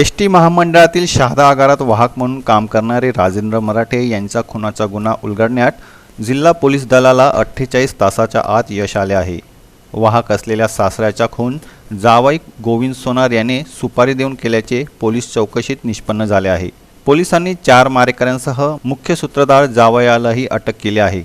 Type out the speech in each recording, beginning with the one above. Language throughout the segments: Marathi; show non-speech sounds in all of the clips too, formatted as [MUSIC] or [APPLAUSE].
एस टी महामंडळातील शहादा आगारात वाहक म्हणून काम करणारे राजेंद्र मराठे यांचा खुनाचा गुन्हा उलगडण्यात जिल्हा पोलीस दलाला अठ्ठेचाळीस तासाच्या आत यश आले आहे. वाहक असलेल्या सासऱ्याचा खून जावाई गोविंद सोनार याने सुपारी देऊन केल्याचे पोलीस चौकशीत निष्पन्न झाले आहे. पोलिसांनी चार मारेकऱ्यांसह मुख्य सूत्रधार जावयालाही अटक केली आहे.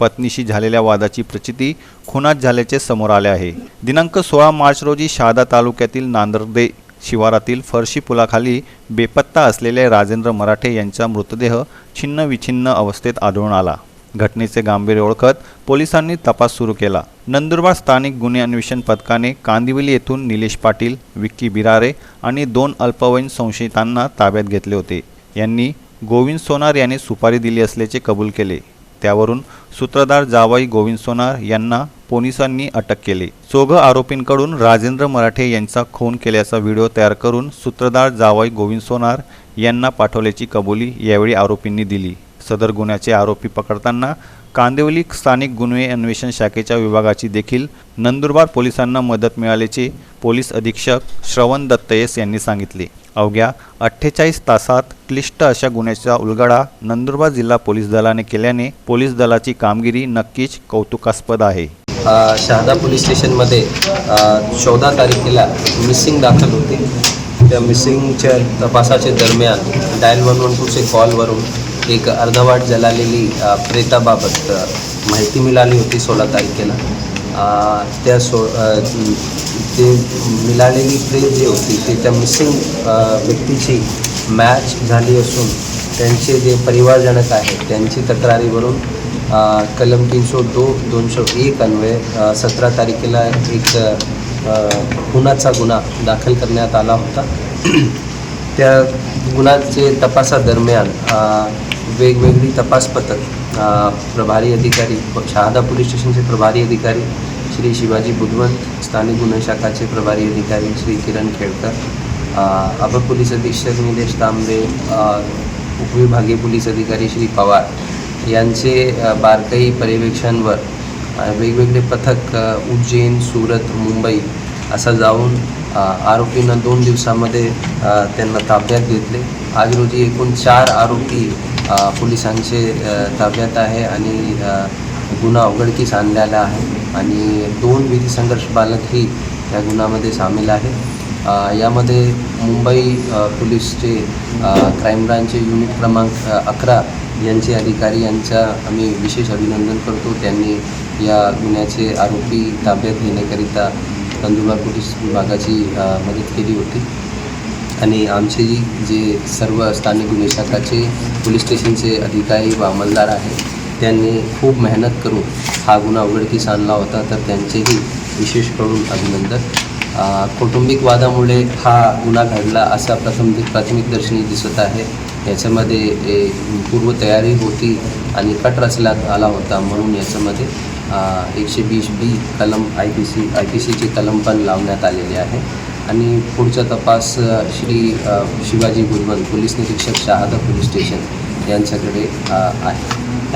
पत्नीशी झालेल्या वादाची प्रचिती खुनात झाल्याचे समोर आले आहे. दिनांक सोळा मार्च रोजी शहादा तालुक्यातील नांदर्दे शिवारातील फरशी पुलाखाली बेपत्ता असलेले राजेंद्र मराठे यांचा मृतदेह छिन्नविछिन्न अवस्थेत आढळून आला. घटनेचे गांभीर्य ओळखत पोलिसांनी तपास सुरू केला. नंदुरबार स्थानिक गुन्हे अन्वेषण पथकाने कांदिवली येथून निलेश पाटील विक्की बिरारे आणि दोन अल्पवयीन संशयितांना ताब्यात घेतले होते. यांनी गोविंद सोनार यांनी सुपारी दिली असल्याचे कबूल केले. त्यावरून सूत्रधार जावाई गोविंद सोनार यांना पोलिसांनी अटक केली. चौघ आरोपींकडून राजेंद्र मराठे यांचा खून केल्याचा व्हिडिओ तयार करून सूत्रधार जावाई गोविंद सोनार यांना पाठवल्याची कबुली यावेळी आरोपींनी दिली. सदर गुन्ह्याचे आरोपी पकडताना कांदिवली स्थानिक गुन्हे अन्वेषण शाखेच्या विभागाची देखील नंदुरबार पोलिसांना मदत मिळाल्याचे पोलीस अधीक्षक श्रवण दत्तयस यांनी सांगितले. अवघ्या अठ्ठेचाळीस तासात क्लिष्ट अशा गुन्ह्याचा उलगडा नंदुरबार जिल्हा पोलीस दलाने केल्याने पोलीस दलाची कामगिरी नक्कीच कौतुकास्पद आहे. शहादा पोलीस स्टेशनमध्ये चौदा तारखेला मिसिंग दाखल होते. त्या मिसिंगच्या तपासाच्या दरम्यान डायल वन वन टूचे कॉलवरून एक अर्धवाट जलालेली प्रेताबाबत माहिती मिळाली होती सोळा तारखेला. त्या सो ते मिळालेली प्रेत जी होती ती त्या मिसिंग व्यक्तीची मॅच झाली असून त्यांचे जे परिवारजनक आहेत त्यांची तक्रारीवरून कलम तीनशे दो दोनशे एक अन्वये सतरा तारखेला एक अ, खुनाचा गुन्हा दाखल करण्यात आला होता. [CLEARS THROAT] त्या गुन्ह्याचे तपासादरम्यान वेगवेगळी तपास पथक प्रभारी अधिकारी शहादा पोलीस स्टेशनचे प्रभारी अधिकारी श्री शिवाजी बुधवंत स्थानिक गुन्हे शाखाचे प्रभारी अधिकारी श्री किरण खेडकर अ, अपर पोलीस अधीक्षक निलेश तांबे उपविभागीय पोलीस अधिकारी श्री पवार यांचे बारकाई पर्यवेक्षणवर वेगवेगळे पथक उज्जैन सुरत मुंबई असं जाऊन आरोपींना दोन दिवसामध्ये त्यांना ताब्यात घेतले. आज रोजी एकूण चार आरोपी पोलिसांचे ताब्यात आहे आणि गुन्हा उघडकीस आणलेला आहे. आणि दोन विधी संघर्ष बालकही या गुन्ह्यामध्ये सामील आहे. यामध्ये मुंबई पोलीसचे क्राईम ब्रांचचे युनिट क्रमांक अकरा यांचे अधिकारी यांचा आम्ही विशेष अभिनंदन करतो. त्यांनी या गुन्ह्याचे आरोपी ताब्यात घेण्याकरिता नंदुरबार पोलीस विभागाची मदत केली होती. आणि आमचे जी जे सर्व स्थानिक गुन्हे शाखाचे पोलीस स्टेशनचे अधिकारी व अंमलदार आहेत त्यांनी खूप मेहनत करून हा गुन्हा उघडकीस आणला होता. तर त्यांचेही विशेष करून अभिनंदन. कौटुंबिक वादामुळे हा गुन्हा घडला असा प्रथम प्राथमिक दर्शनी दिसत आहे. याच्यामध्ये ए, पूर्वतयारी होती आणि कट रचल्यात आला होता. म्हणून याच्यामध्ये एकशे वीस बी कलम I P C I P सीचे कलम पण लावण्यात आलेले आहे. आणि पुढचा तपास श्री शिवाजी गुरवंत पोलीस निरीक्षक शहादा पोलीस स्टेशन यांच्याकडे आहे.